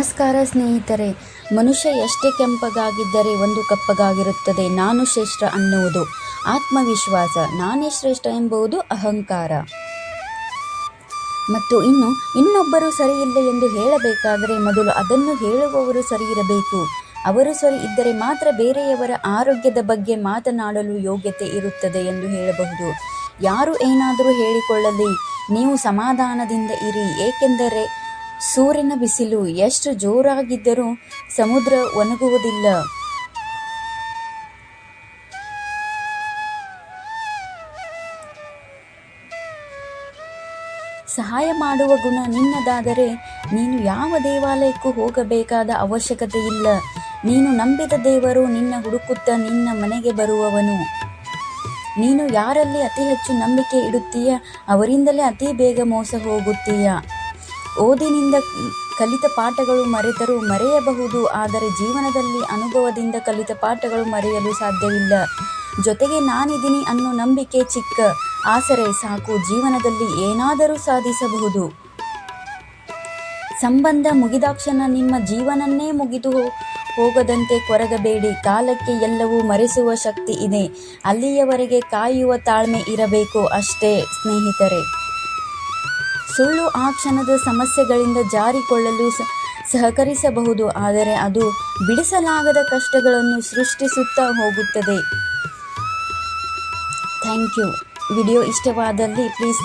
ನಮಸ್ಕಾರ ಸ್ನೇಹಿತರೆ, ಮನುಷ್ಯ ಎಷ್ಟೇ ಕೆಂಪಗಾಗಿದ್ದರೆ ಒಂದು ಕಪ್ಪಗಾಗಿರುತ್ತದೆ, ನಾನು ಶ್ರೇಷ್ಠ ಅನ್ನುವುದು. ಆತ್ಮವಿಶ್ವಾಸ, ನಾನೇ ಶ್ರೇಷ್ಠ ಎಂಬುದು ಅಹಂಕಾರ. ಮತ್ತು ಇನ್ನು, ಇನ್ನೊಬ್ಬರು ಸರಿಯಿಲ್ಲ ಎಂದು ಹೇಳಬೇಕಾದರೆ ಮೊದಲು ಅದನ್ನು ಹೇಳುವವರು ಸರಿ ಇರಬೇಕು ಅವರು ಸರಿ ಇದ್ದರೆ ಮಾತ್ರ ಬೇರೆಯವರ ಆರೋಗ್ಯದ ಬಗ್ಗೆ ಮಾತನಾಡಲು ಯೋಗ್ಯತೆ ಇರುತ್ತದೆ ಎಂದು ಹೇಳಬಹುದು. ಯಾರು ಏನಾದರೂ ಹೇಳಿಕೊಳ್ಳಲಿ, ನೀವು ಸಮಾಧಾನದಿಂದ ಇರಿ, ಏಕೆಂದರೆ ಸೂರ್ಯನ ಬಿಸಿಲು ಎಷ್ಟು ಜೋರಾಗಿದ್ದರೂ ಸಮುದ್ರ ಒಣಗುವುದಿಲ್ಲ. ಸಹಾಯ ಮಾಡುವ ಗುಣ ನಿನ್ನದಾದರೆ ನೀನು ಯಾವ ದೇವಾಲಯಕ್ಕೂ ಹೋಗಬೇಕಾದ ಅವಶ್ಯಕತೆ ಇಲ್ಲ. ನೀನು ನಂಬಿದ ದೇವರು ನಿನ್ನ ಹುಡುಕುತ್ತಾ ನಿನ್ನ ಮನೆಗೆ ಬರುವವನು. ನೀನು ಯಾರಲ್ಲಿ ಅತಿ ಹೆಚ್ಚು ನಂಬಿಕೆ ಇಡುತ್ತೀಯ, ಅವರಿಂದಲೇ ಅತಿ ಬೇಗ ಮೋಸ ಹೋಗುತ್ತೀಯ. ಓದಿನಿಂದ ಕಲಿತ ಪಾಠಗಳು ಮರೆತರೂ ಮರೆಯಬಹುದು, ಆದರೆ ಜೀವನದಲ್ಲಿ ಅನುಭವದಿಂದ ಕಲಿತ ಪಾಠಗಳು ಮರೆಯಲು ಸಾಧ್ಯವಿಲ್ಲ. ಜೊತೆಗೆ ನಾನಿದ್ದೀನಿ ಅನ್ನೋ ನಂಬಿಕೆ ಚಿಕ್ಕ, ಆಸರೆ ಸಾಕು, ಜೀವನದಲ್ಲಿ ಏನಾದರೂ ಸಾಧಿಸಬಹುದು. ಸಂಬಂಧ ಮುಗಿದಾಕ್ಷಣ ನಿಮ್ಮ ಜೀವನನ್ನೇ ಮುಗಿದು ಹೋಗದಂತೆ ಕೊರಗಬೇಡಿ. ಕಾಲಕ್ಕೆ ಎಲ್ಲವೂ ಮರೆಸುವ ಶಕ್ತಿ ಇದೆ. ಅಲ್ಲಿಯವರೆಗೆ ಕಾಯುವ ತಾಳ್ಮೆ ಇರಬೇಕು ಅಷ್ಟೇ, ಸ್ನೇಹಿತರೆ. ಸುಳ್ಳು ಆ ಕ್ಷಣದ ಸಮಸ್ಯೆಗಳಿಂದ ಜಾರಿಕೊಳ್ಳಲು ಸಹಕರಿಸಬಹುದು, ಆದರೆ ಅದು ಬಿಡಿಸಲಾಗದ ಕಷ್ಟಗಳನ್ನು ಸೃಷ್ಟಿಸುತ್ತಾ ಹೋಗುತ್ತದೆ. Thank you. ವಿಡಿಯೋ ಇಷ್ಟವಾದಲ್ಲಿ ಪ್ಲೀಸ್